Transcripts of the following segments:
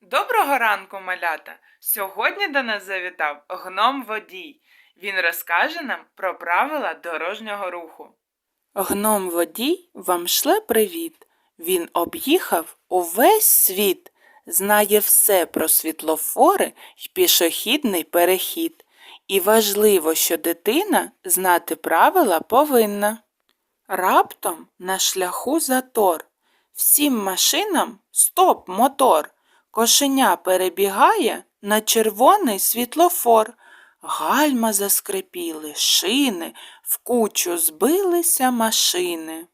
Доброго ранку, малята! Сьогодні до нас завітав гном водій. Він розкаже нам про правила дорожнього руху. Гном водій вам шле привіт. Він об'їхав увесь світ, знає все про світлофори й пішохідний перехід. І важливо, що дитина знати правила повинна. Раптом на шляху затор. Всім машинам стоп мотор. Кошеня перебігає на червоний світлофор. Гальма заскрипіли, шини, в кучу збилися машини.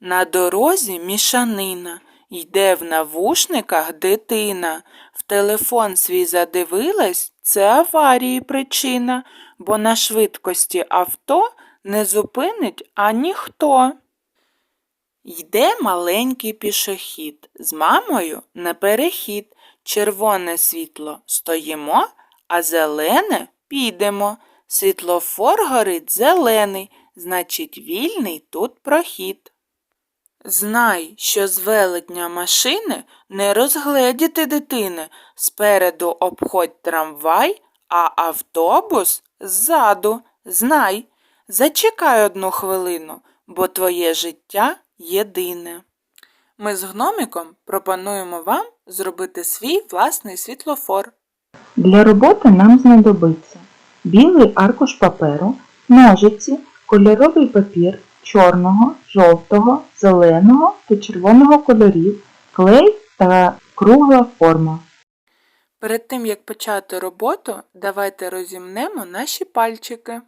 На дорозі мішанина, йде в навушниках дитина. В телефон свій задивилась, це аварії причина, бо на швидкості авто не зупинить аніхто. Йде маленький пішохід з мамою на перехід. Червоне світло стоїмо, а зелене підемо. Світлофор горить зелений, значить вільний тут прохід. Знай, що з велетня машини не розгледіти дитини. Спереду обходь трамвай, а автобус ззаду. Знай. Зачекай одну хвилину, бо твоє життя єдине. Ми з гномиком пропонуємо вам зробити свій власний світлофор. Для роботи нам знадобиться білий аркуш паперу, ножиці, кольоровий папір чорного, жовтого, зеленого та червоного кольорів, клей та кругла форма. Перед тим як почати роботу, давайте розімнемо наші пальчики.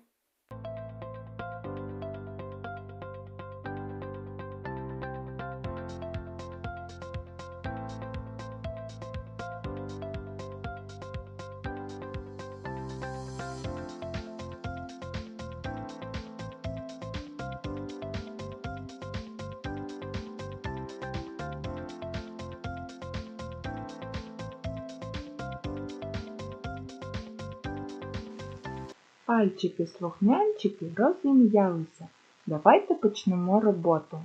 Пальчики-слухнянчики розім'ялися. Давайте почнемо роботу.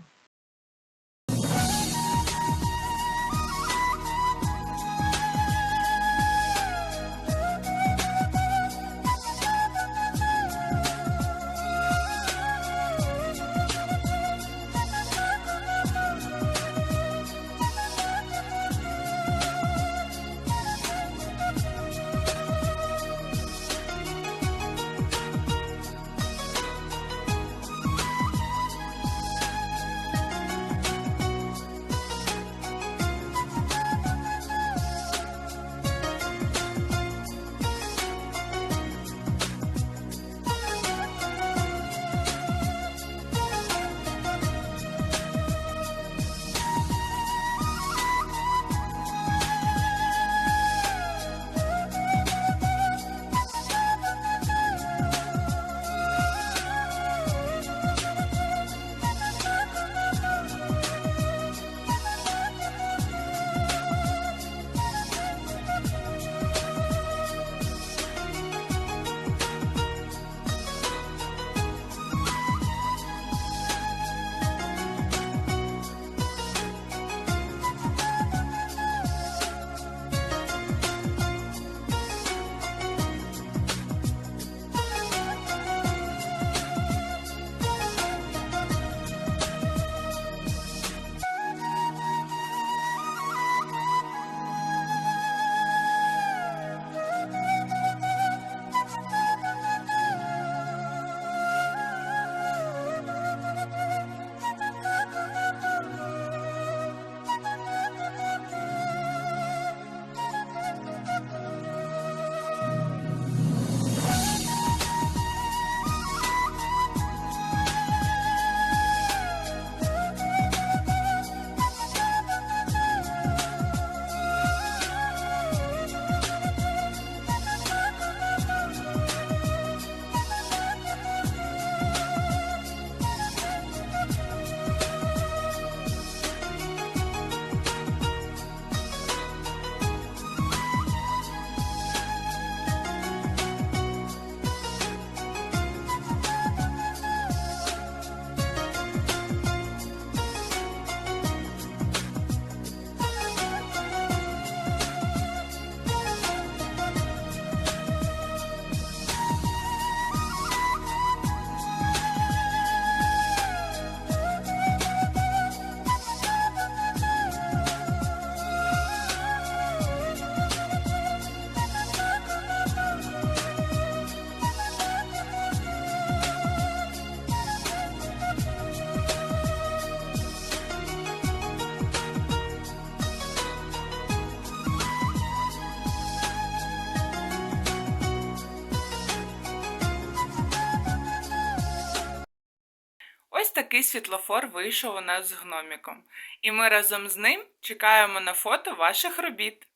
Такий світлофор вийшов у нас з гноміком, і ми разом з ним чекаємо на фото ваших робіт.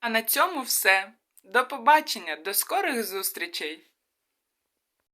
А на цьому все. До побачення, до скорих зустрічей!